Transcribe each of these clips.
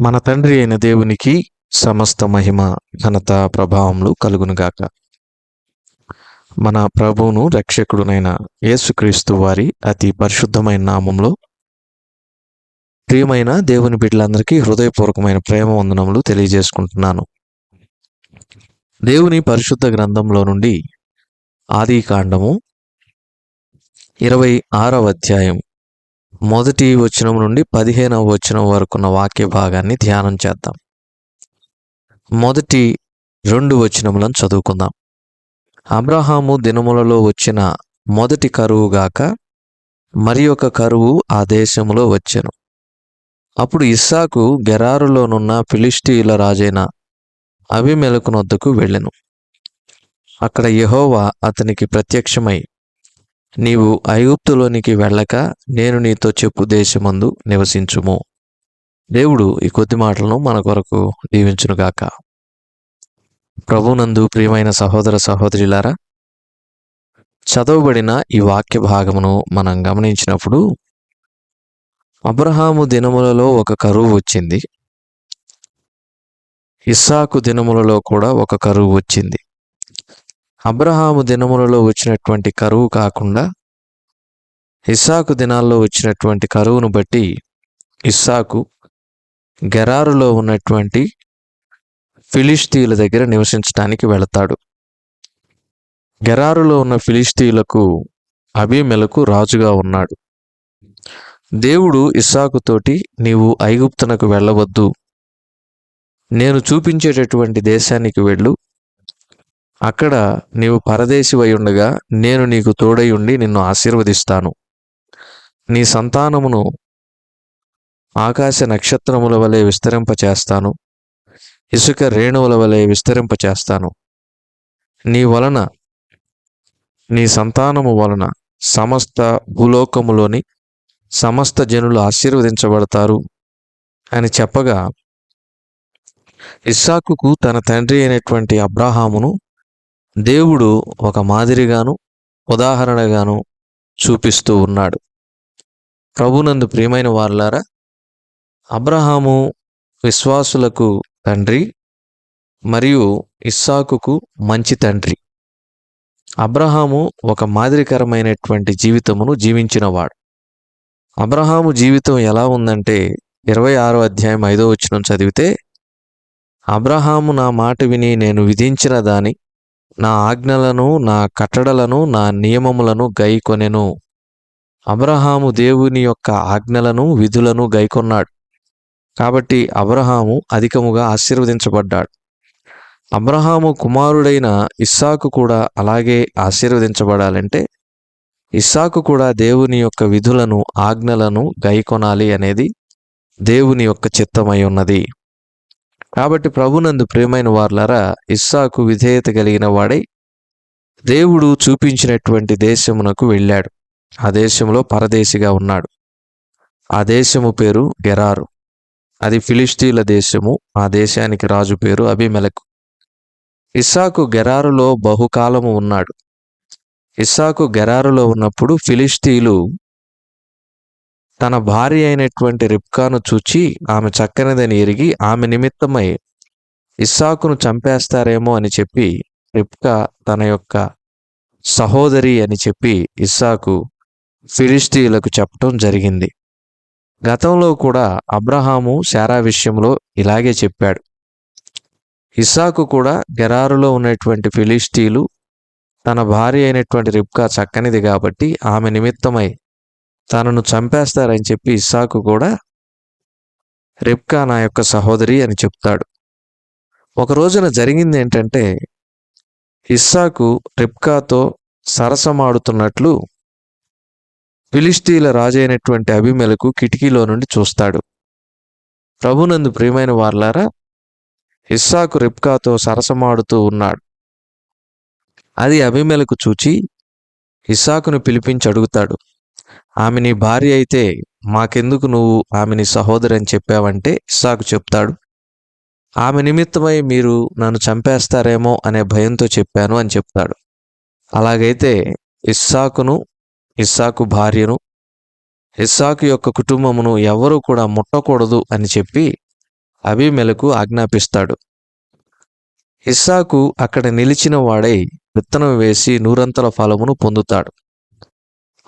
మన తండ్రి అయిన దేవునికి సమస్త మహిమ ఘనత ప్రభావములు కలుగునుగాక. మన ప్రభువును రక్షకుడునైన యేసుక్రీస్తు వారి అతి పరిశుద్ధమైన నామంలో ప్రియమైన దేవుని బిడ్డలందరికీ హృదయపూర్వకమైన ప్రేమ వందనములు తెలియజేసుకుంటున్నాను. దేవుని పరిశుద్ధ గ్రంథంలో నుండి ఆది కాండము ఇరవై ఆరవ అధ్యాయం మొదటి వచనం నుండి పదిహేనవ వచనం వరకున్న వాక్య భాగాన్ని ధ్యానం చేద్దాం. మొదటి రెండు వచనములను చదువుకుందాం. అబ్రహాము దినములలో వచ్చిన మొదటి కరువు గాక మరి ఒక కరువు ఆ దేశములో వచ్చెను. అప్పుడు ఇస్సాకు గెరారులోనున్న ఫిలిస్టీయుల రాజైన అభిమెలకునొద్దకు వెళ్ళెను. అక్కడ యహోవా అతనికి ప్రత్యక్షమై నీవు ఐగుప్తులోనికి వెళ్ళక నేను నీతో చెప్పు దేశమందు నివసించుము. దేవుడు ఈ కొద్ది మాటలను మన కొరకు దీవించునుగాక. ప్రభునందు ప్రియమైన సహోదర సహోదరులారా చదవబడిన ఈ వాక్య భాగమును మనం గమనించినప్పుడు అబ్రహాము దినములలో ఒక కరువు వచ్చింది. ఇస్సాకు దినములలో కూడా ఒక కరువు వచ్చింది. అబ్రహాము దినములలో వచ్చినటువంటి కరువు కాకుండా ఇస్సాకు దినాల్లో వచ్చినటువంటి కరువును బట్టి ఇస్సాకు గెరారులో ఉన్నటువంటి ఫిలిస్తీయుల దగ్గర నివసించడానికి వెళతాడు. గెరారులో ఉన్న ఫిలిస్తీయులకు అభిమెలకు రాజుగా ఉన్నాడు. దేవుడు ఇస్సాకుతోటి నీవు ఐగుప్తునకు వెళ్ళవద్దు. నేను చూపించేటటువంటి దేశానికి వెళ్ళు. అక్కడ నీవు పరదేశివై ఉండగా నేను నీకు తోడై ఉండి నిన్ను ఆశీర్వదిస్తాను. నీ సంతానమును ఆకాశ నక్షత్రముల వలె విస్తరింపచేస్తాను. ఇసుక రేణువుల వలె విస్తరింపచేస్తాను. నీ వలన నీ సంతానము వలన సమస్త భూలోకములోని సమస్త జనులు ఆశీర్వదించబడతారు అని చెప్పగా ఇస్సాకుకు తన తండ్రి అయినటువంటి అబ్రాహామును దేవుడు ఒక మాదిరిగాను ఉదాహరణగాను చూపిస్తూ ఉన్నాడు. ప్రభునందు ప్రియమైన వారులారా అబ్రహాము విశ్వాసులకు తండ్రి మరియు ఇస్సాకుకు మంచి తండ్రి. అబ్రహాము ఒక మాదిరికరమైనటువంటి జీవితమును జీవించినవాడు. అబ్రహాము జీవితం ఎలా ఉందంటే ఇరవై ఆరో అధ్యాయం ఐదో వచ్చిన చదివితే అబ్రహాము నా మాట విని నేను విధించిన దాని నా ఆజ్ఞలను నా కట్టడలను నా నియమములను గైకొనెను. అబ్రహాము దేవుని యొక్క ఆజ్ఞలను విధులను గైకొన్నాడు. కాబట్టి అబ్రహాము అధికముగా ఆశీర్వదించబడ్డాడు. అబ్రహాము కుమారుడైన ఇస్సాకు కూడా అలాగే ఆశీర్వదించబడాలంటే ఇస్సాకు కూడా దేవుని యొక్క విధులను ఆజ్ఞలను గైకొనాలి అనేది దేవుని యొక్క చిత్తమై ఉన్నది. కాబట్టి ప్రభునందు ప్రియమైన వార్లరా ఇస్సాకు విధేయత కలిగిన వాడై దేవుడు చూపించినటువంటి దేశమునకు వెళ్ళాడు. ఆ దేశంలో పరదేశిగా ఉన్నాడు. ఆ దేశము పేరు గెరారు. అది ఫిలిస్తీన్ల దేశము ఆ దేశానికి రాజు పేరు అభిమెలకు ఇస్సాకు గెరారులో బహుకాలము ఉన్నాడు. ఇస్సాకు గెరారులో ఉన్నప్పుడు ఫిలిస్తీలు తన భార్య అయినటువంటి రిప్కాను చూచి ఆమె చక్కనిదని ఎరిగి ఆమె నిమిత్తమై ఇస్సాకును చంపేస్తారేమో అని చెప్పి రిప్కా తన యొక్క సహోదరి అని చెప్పి ఇస్సాకు ఫిలిస్తీన్లకు చెప్పటం జరిగింది. గతంలో కూడా అబ్రహాము శారా విషయంలో ఇలాగే చెప్పాడు. ఇస్సాకు కూడా గెరారులో ఉన్నటువంటి ఫిలిస్తీలు తన భార్య అయినటువంటి రిప్కా చక్కనిది కాబట్టి ఆమె నిమిత్తమై తనను చంపేస్తారని చెప్పి ఇస్సాకు కూడా రిప్కా నా యొక్క సహోదరి అని చెప్తాడు. ఒక రోజున జరిగింది ఏంటంటే ఇస్సాకు రిప్కాతో సరసమాడుతున్నట్లు ఫిలిస్తీన్ల రాజైనటువంటి అభిమెలకు కిటికీలో నుండి చూస్తాడు. ప్రభునందు ప్రియమైన వార్లారా ఇస్సాకు రిప్కాతో సరసమాడుతూ ఉన్నాడు. అది అభిమెలకు చూచి ఇస్సాకును పిలిపించి అడుగుతాడు. ఆమె నీ భార్య అయితే మాకెందుకు నువ్వు ఆమెని సహోదరి అని చెప్పావంటే ఇస్సాకు చెప్తాడు. ఆమె నిమిత్తమై మీరు నన్ను చంపేస్తారేమో అనే భయంతో చెప్పాను అని చెప్తాడు. అలాగైతే ఇస్సాకును ఇస్సాకు భార్యను ఇస్సాకు యొక్క కుటుంబమును ఎవరూ కూడా ముట్టకూడదు అని చెప్పి అభిమెలకు ఆజ్ఞాపిస్తాడు. ఇస్సాకు అక్కడ నిలిచిన వాడై విత్తనం వేసి నూరంతల ఫలమును పొందుతాడు.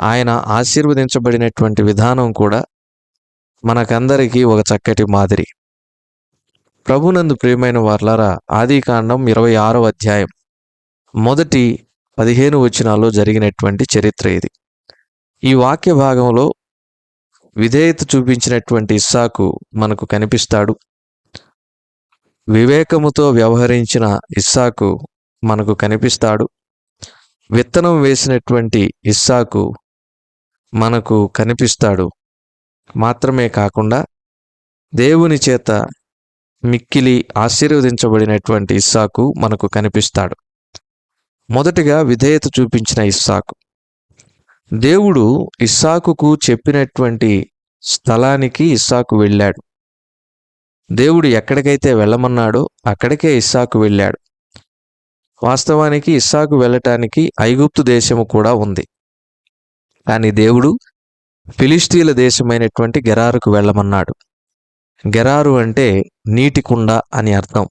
ఆయన ఆశీర్వదించబడినటువంటి విధానం కూడా మనకందరికీ ఒక చక్కటి మాదిరి. ప్రభునందు ప్రియమైన వార్లారా ఆదికాండం ఇరవై ఆరో అధ్యాయం మొదటి పదిహేను వచనాల్లో జరిగినటువంటి చరిత్ర ఇది. ఈ వాక్య భాగంలో విధేయత చూపించినటువంటి ఇస్సాకు మనకు కనిపిస్తాడు. వివేకముతో వ్యవహరించిన ఇస్సాకు మనకు కనిపిస్తాడు. విత్తనం వేసినటువంటి ఇస్సాకు మనకు కనిపిస్తాడు. మాత్రమే కాకుండా దేవుని చేత మిక్కిలి ఆశీర్వదించబడినటువంటి ఇస్సాకు మనకు కనిపిస్తాడు. మొదటిగా విధేయత చూపించిన ఇస్సాకు. దేవుడు ఇస్సాకుకు చెప్పినటువంటి స్థలానికి ఇస్సాకు వెళ్ళాడు. దేవుడు ఎక్కడికైతే వెళ్ళమన్నాడో అక్కడికే ఇస్సాకు వెళ్ళాడు. వాస్తవానికి ఇస్సాకు వెళ్ళటానికి ఐగుప్తు దేశము కూడా ఉంది. కానీ దేవుడు ఫిలిస్తీన్ల దేశమైనటువంటి గెరారుకు వెళ్ళమన్నాడు. గెరారు అంటే నీటి కుండ అని అర్థం.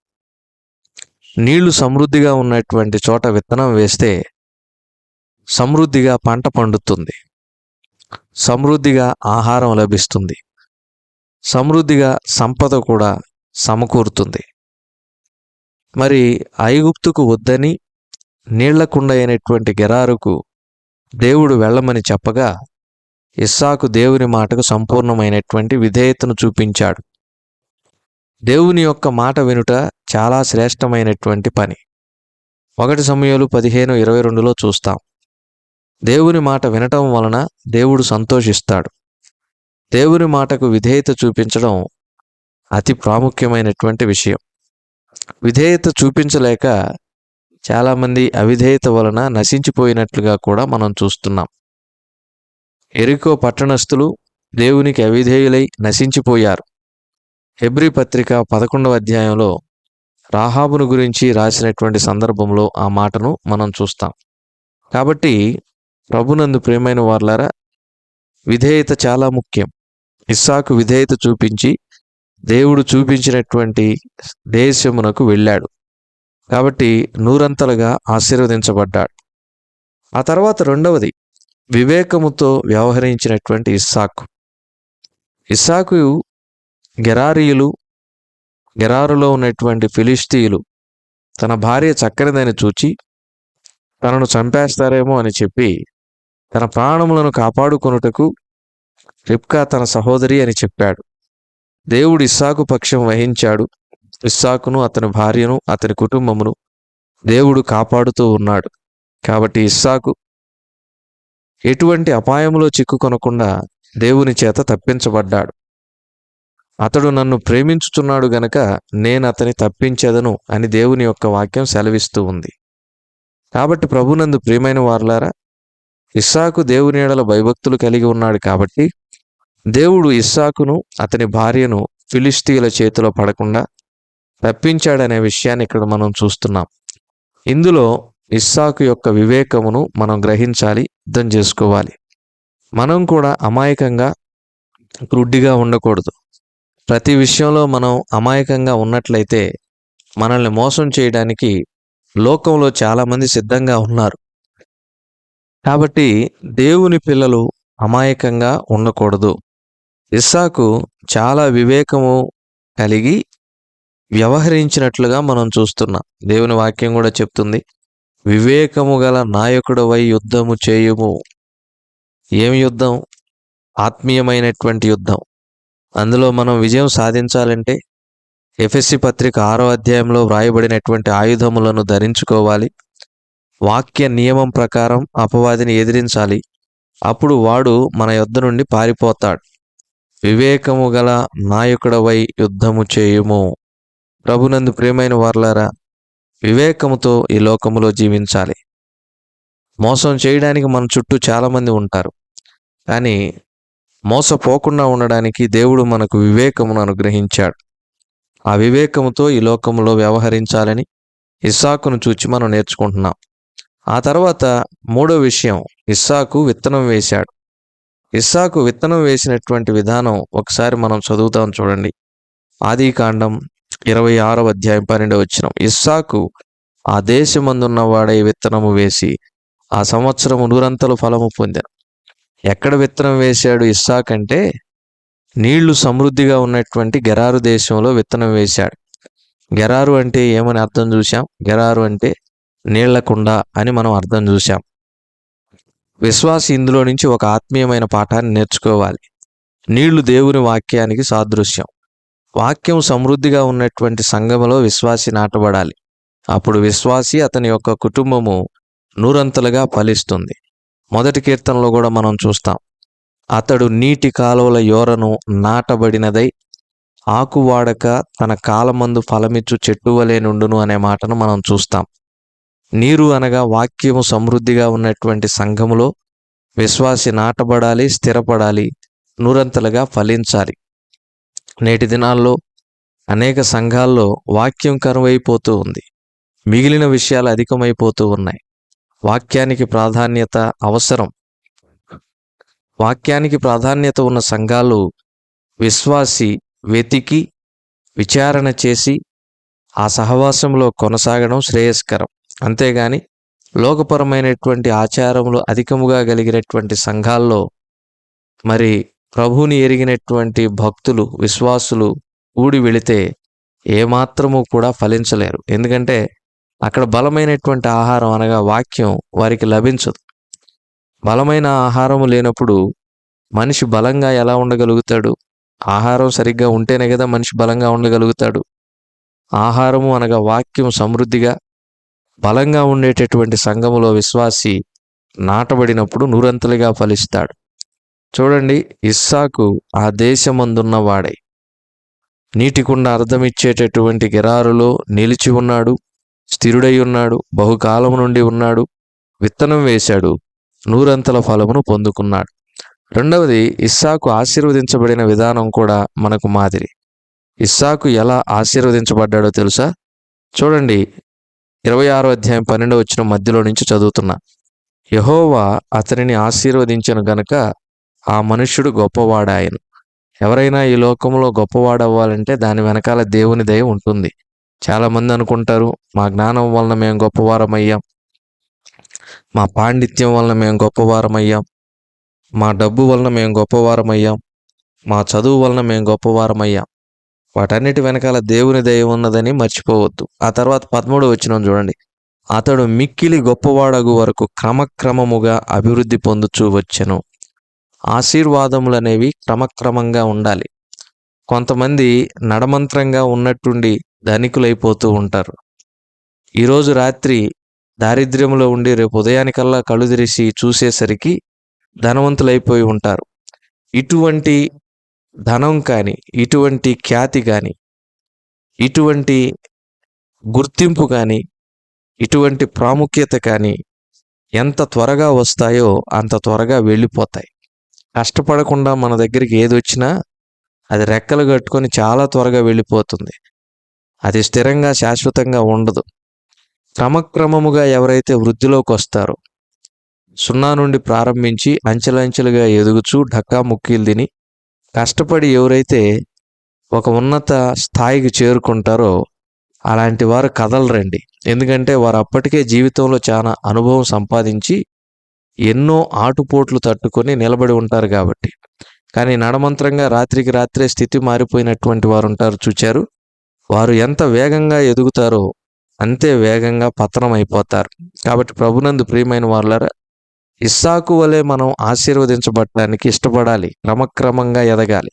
నీళ్ళు సమృద్ధిగా ఉన్నటువంటి చోట విత్తనం వేస్తే సమృద్ధిగా పంట పండుతుంది. సమృద్ధిగా ఆహారం లభిస్తుంది. సమృద్ధిగా సంపద కూడా సమకూరుతుంది. మరి ఐగుప్తుకు వద్దని నీళ్ళకుండ అయినటువంటి గెరారుకు దేవుడు వెళ్ళమని చెప్పగా ఇస్సాకు దేవుని మాటకు సంపూర్ణమైనటువంటి విధేయతను చూపించాడు. దేవుని యొక్క మాట వినుట చాలా శ్రేష్టమైనటువంటి పని. ఒకటి సమయాలు పదిహేను ఇరవై రెండులో చూస్తాం. దేవుని మాట వినటం వలన దేవుడు సంతోషిస్తాడు. దేవుని మాటకు విధేయత చూపించడం అతి ప్రాముఖ్యమైనటువంటి విషయం. విధేయత చూపించలేక చాలామంది అవిధేయత వలన నశించిపోయినట్లుగా కూడా మనం చూస్తున్నాం. ఎరికో పట్టణస్థులు దేవునికి అవిధేయులై నశించిపోయారు. హెబ్రి పత్రిక పదకొండవ అధ్యాయంలో రాహాబును గురించి రాసినటువంటి సందర్భంలో ఆ మాటను మనం చూస్తాం. కాబట్టి ప్రభునందు ప్రేమైన వార్లారా విధేయత చాలా ముఖ్యం. ఇస్సాకు విధేయత చూపించి దేవుడు చూపించినటువంటి దేశమునకు వెళ్ళాడు. కాబట్టి నూరంతలుగా ఆశీర్వదించబడ్డాడు. ఆ తర్వాత రెండవది వివేకముతో వ్యవహరించినటువంటి ఇస్సాకు. ఇస్సాకు గెరారీయులు గెరారులో ఉన్నటువంటి ఫిలిస్తీయులు తన భార్య చక్కనిదని చూచి తనను చంపేస్తారేమో అని చెప్పి తన ప్రాణములను కాపాడుకొనుటకు రిప్కా తన సహోదరి అని చెప్పాడు. దేవుడు ఇస్సాకు పక్షం వహించాడు. ఇస్సాకును అతని భార్యను అతని కుటుంబమును దేవుడు కాపాడుతూ ఉన్నాడు. కాబట్టి ఇస్సాకు ఎటువంటి అపాయంలో చిక్కుకొనకుండా దేవుని చేత తప్పించబడ్డాడు. అతడు నన్ను ప్రేమించుచున్నాడు గనక నేను అతని తప్పించెదను అని దేవుని యొక్క వాక్యం సెలవిస్తూ ఉంది. కాబట్టి ప్రభునందు ప్రియమైన వారులారా ఇస్సాకు దేవుని ఎడల భయభక్తులు కలిగి ఉన్నాడు కాబట్టి దేవుడు ఇస్సాకును అతని భార్యను ఫిలిస్తీల చేతిలో పడకుండా రప్పించాడనే విషయాన్ని ఇక్కడ మనం చూస్తున్నాం. ఇందులో ఇస్సాకు యొక్క వివేకమును మనం గ్రహించాలి అర్థం చేసుకోవాలి. మనం కూడా అమాయకంగా క్రుడ్డిగా ఉండకూడదు. ప్రతి విషయంలో మనం అమాయకంగా ఉన్నట్లయితే మనల్ని మోసం చేయడానికి లోకంలో చాలామంది సిద్ధంగా ఉన్నారు. కాబట్టి దేవుని పిల్లలు అమాయకంగా ఉండకూడదు. ఇస్సాకు చాలా వివేకము కలిగి వ్యవహరించినట్లుగా మనం చూస్తున్నాం. దేవుని వాక్యం కూడా చెప్తుంది వివేకము గల నాయకుడవై యుద్ధము చేయుము. ఏమి యుద్ధం? ఆత్మీయమైనటువంటి యుద్ధం. అందులో మనం విజయం సాధించాలంటే ఎఫ్ఎస్సి పత్రిక ఆరో అధ్యాయంలో వ్రాయబడినటువంటి ఆయుధములను ధరించుకోవాలి. వాక్య నియమం ప్రకారం అపవాదిని ఎదిరించాలి. అప్పుడు వాడు మన యొద్ద నుండి పారిపోతాడు. వివేకము గల నాయకుడవై యుద్ధము చేయుము. ప్రభునందు ప్రియమైన వార్లారా వివేకముతో ఈ లోకములో జీవించాలి. మోసం చేయడానికి మన చుట్టూ చాలామంది ఉంటారు. కానీ మోసపోకుండా ఉండడానికి దేవుడు మనకు వివేకమును అనుగ్రహించాడు. ఆ వివేకముతో ఈ లోకములో వ్యవహరించాలని ఇస్సాకును చూచి మనం నేర్చుకుంటున్నాం. ఆ తర్వాత మూడో విషయం ఇస్సాకు విత్తనం వేశాడు. ఇస్సాకు విత్తనం వేసినటువంటి విధానం ఒకసారి మనం చదువుతాం చూడండి. ఆదికాండం ఇరవై ఆరవ అధ్యాయం పన్నెండవ వచ్చిన ఇస్సాకు ఆ దేశమందున్న వాడే విత్తనము వేసి ఆ సంవత్సరము నూరంతలు ఫలము పొందాను. ఎక్కడ విత్తనం వేశాడు ఇస్సాక్ అంటే నీళ్ళు సమృద్ధిగా ఉన్నటువంటి గెరారు దేశంలో విత్తనం వేశాడు. గెరారు అంటే ఏమని అర్థం చూసాం గెరారు అంటే నీళ్ళకుండ అని మనం అర్థం చూసాం విశ్వాసి ఇందులో నుంచి ఒక ఆత్మీయమైన పాఠాన్ని నేర్చుకోవాలి. నీళ్ళు దేవుని వాక్యానికి సాదృశ్యం. వాక్యం సమృద్ధిగా ఉన్నటువంటి సంఘములో విశ్వాసి నాటబడాలి. అప్పుడు విశ్వాసి అతని యొక్క కుటుంబము నూరంతలుగా ఫలిస్తుంది. మొదటి కీర్తనలో కూడా మనం చూస్తాం. అతడు నీటి కాలువల యోరను నాటబడినదై ఆకు వాడక తన కాలమందు ఫలమిచ్చు చెట్టు వలె నుండును అనే మాటను మనం చూస్తాం. నీరు అనగా వాక్యము సమృద్ధిగా ఉన్నటువంటి సంఘములో విశ్వాసి నాటబడాలి స్థిరపడాలి నూరంతలుగా ఫలించాలి. నేటి దినాల్లో అనేక సంఘాల్లో వాక్యం కరువైపోతూ ఉంది. మిగిలిన విషయాలు అధికమైపోతూ ఉన్నాయి. వాక్యానికి ప్రాధాన్యత అవసరం. వాక్యానికి ప్రాధాన్యత ఉన్న సంఘాలు విశ్వాసి వెతికి విచారణ చేసి ఆ సహవాసంలో కొనసాగడం శ్రేయస్కరం. అంతేగాని లోకపరమైనటువంటి ఆచారములు అధికముగా కలిగినటువంటి సంఘాల్లో మరి ప్రభుని ఎరిగినటువంటి భక్తులు విశ్వాసులు కూడి వెళితే ఏమాత్రము కూడా ఫలించలేరు. ఎందుకంటే అక్కడ బలమైనటువంటి ఆహారం అనగా వాక్యం వారికి లభించదు. బలమైన ఆహారము లేనప్పుడు మనిషి బలంగా ఎలా ఉండగలుగుతాడు? ఆహారం సరిగ్గా ఉంటేనే కదా మనిషి బలంగా ఉండగలుగుతాడు. ఆహారము అనగా వాక్యం సమృద్ధిగా బలంగా ఉండేటటువంటి సంఘములో విశ్వాసి నాటబడినప్పుడు నూరంతలుగా ఫలిస్తాడు. చూడండి ఇస్సాకు ఆ దేశమందున్న వాడై. నీటికుండ అర్థమిచ్చేటటువంటి గిరారులో నిలిచి ఉన్నాడు స్థిరుడై ఉన్నాడు బహుకాలం నుండి ఉన్నాడు విత్తనం వేశాడు నూరంతల ఫలమును పొందుకున్నాడు. రెండవది ఇస్సాకు ఆశీర్వదించబడిన విధానం కూడా మనకు మాదిరి. ఇస్సాకు ఎలా ఆశీర్వదించబడ్డాడో తెలుసా? చూడండి ఇరవై ఆరో అధ్యాయం పన్నెండవ వచ్చిన మధ్యలో నుంచి చదువుతున్నా. యహోవా అతనిని ఆశీర్వదించను గనక ఆ మనుష్యుడు గొప్పవాడాయను. ఎవరైనా ఈ లోకంలో గొప్పవాడవ్వాలంటే దాని వెనకాల దేవుని దయ ఉంటుంది. చాలామంది అనుకుంటారు మా జ్ఞానం వలన మేము గొప్పవారం అయ్యాం మా పాండిత్యం వలన మేము గొప్పవారం అయ్యాం మా డబ్బు వలన మేము గొప్పవారం అయ్యాం మా చదువు వలన మేము గొప్పవారం అయ్యాం వాటన్నిటి వెనకాల దేవుని దయ ఉన్నదని మర్చిపోవద్దు. ఆ తర్వాత పదమూడు వచ్చిన చూడండి. అతడు మిక్కిలి గొప్పవాడగు వరకు క్రమక్రమముగా అభివృద్ధి పొందుచూ వచ్చెను. ఆశీర్వాదములనేవి క్రమక్రమంగా ఉండాలి. కొంతమంది నడమంత్రంగా ఉన్నట్టుండి ధనికులైపోతూ ఉంటారు. ఈరోజు రాత్రి దారిద్ర్యంలో ఉండి రేపు ఉదయానికల్లా కళ్ళు తెరిచి చూసేసరికి ధనవంతులైపోయి ఉంటారు. ఇటువంటి ధనం కానీ ఇటువంటి ఖ్యాతి కానీ ఇటువంటి గుర్తింపు కానీ ఇటువంటి ప్రాముఖ్యత కానీ ఎంత త్వరగా వస్తాయో అంత త్వరగా వెళ్ళిపోతాయి. కష్టపడకుండా మన దగ్గరికి ఏది వచ్చినా అది రెక్కలు కట్టుకొని చాలా త్వరగా వెళ్ళిపోతుంది. అది స్థిరంగా శాశ్వతంగా ఉండదు. క్రమక్రమముగా ఎవరైతే వృద్ధిలోకి వస్తారో సున్నా నుండి ప్రారంభించి అంచెలంచెలుగా ఎదుగుచూ ఢక్కా ముక్కీలు తిని కష్టపడి ఎవరైతే ఒక ఉన్నత స్థాయికి చేరుకుంటారో అలాంటి వారు కదలరండి. ఎందుకంటే వారు అప్పటికే జీవితంలో చాలా అనుభవం సంపాదించి ఎన్నో ఆటుపోట్లు తట్టుకొని నిలబడి ఉంటారు కాబట్టి. కానీ నడమంత్రంగా రాత్రికి రాత్రే స్థితి మారిపోయినటువంటి వారు ఉంటారు చూచారు. వారు ఎంత వేగంగా ఎదుగుతారో అంతే వేగంగా పతనం అయిపోతారు. కాబట్టి ప్రభునందు ప్రియమైన వాళ్ళరా ఇస్సాకు వలె మనం ఆశీర్వదించబడటానికి ఇష్టపడాలి క్రమక్రమంగా ఎదగాలి.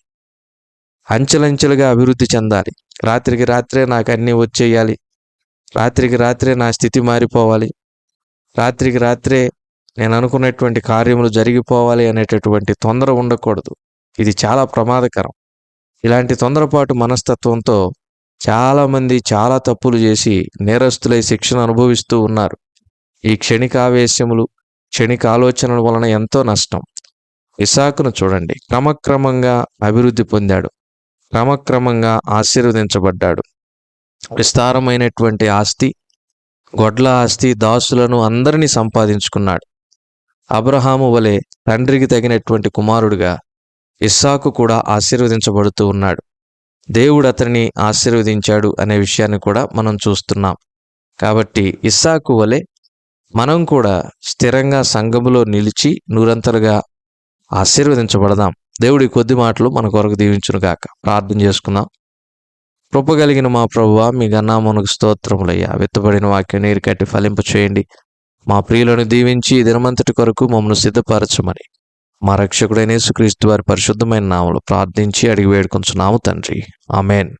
అంచెలంచెలుగా అభివృద్ధి చెందాలి. రాత్రికి రాత్రే నాకు అన్నీ వచ్చేయాలి. రాత్రికి రాత్రే నా స్థితి మారిపోవాలి. రాత్రికి రాత్రే నేను అనుకున్నటువంటి కార్యములు జరిగిపోవాలి అనేటటువంటి తొందర ఉండకూడదు. ఇది చాలా ప్రమాదకరం. ఇలాంటి తొందరపాటు మనస్తత్వంతో చాలామంది చాలా తప్పులు చేసి నేరస్తులై శిక్షణ అనుభవిస్తూ ఉన్నారు. ఈ క్షణిక ఆవేశములు క్షణిక ఆలోచనల వలన ఎంతో నష్టం. ఇసాకును చూడండి. క్రమక్రమంగా అభివృద్ధి పొందాడు. క్రమక్రమంగా ఆశీర్వదించబడ్డాడు. విస్తారమైనటువంటి ఆస్తి గొడ్ల ఆస్తి దాసులను అందరినీ సంపాదించుకున్నాడు. అబ్రహాము వలె తండ్రికి తగినటువంటి కుమారుడుగా ఇస్సాకు కూడా ఆశీర్వదించబడుతూ ఉన్నాడు. దేవుడు అతనిని ఆశీర్వదించాడు అనే విషయాన్ని కూడా మనం చూస్తున్నాం. కాబట్టి ఇస్సాకు వలె మనం కూడా స్థిరంగా సంఘములో నిలిచి నూరంతలుగా ఆశీర్వదించబడదాం. దేవుడి కొద్ది మాటలు మన కొరకు దీవించును గాక. ప్రార్థన చేసుకుందాం. కృపగలిగిన మా ప్రభువ మీ గన్నామునకు స్తోత్రములయ్యా. విత్తబడిన వాక్యం నీరు కట్టి ఫలింపు చేయండి మా ప్రియులను దీవించి దినమంతటి కొరకు మమ్మల్ని సిద్ధపరచమని. మా రక్షకుడైన యేసుక్రీస్తు వారి పరిశుద్ధమైన నామలు ప్రార్థించి అడిగి వేడుకొంచున్నాము తండ్రి. ఆమెన్.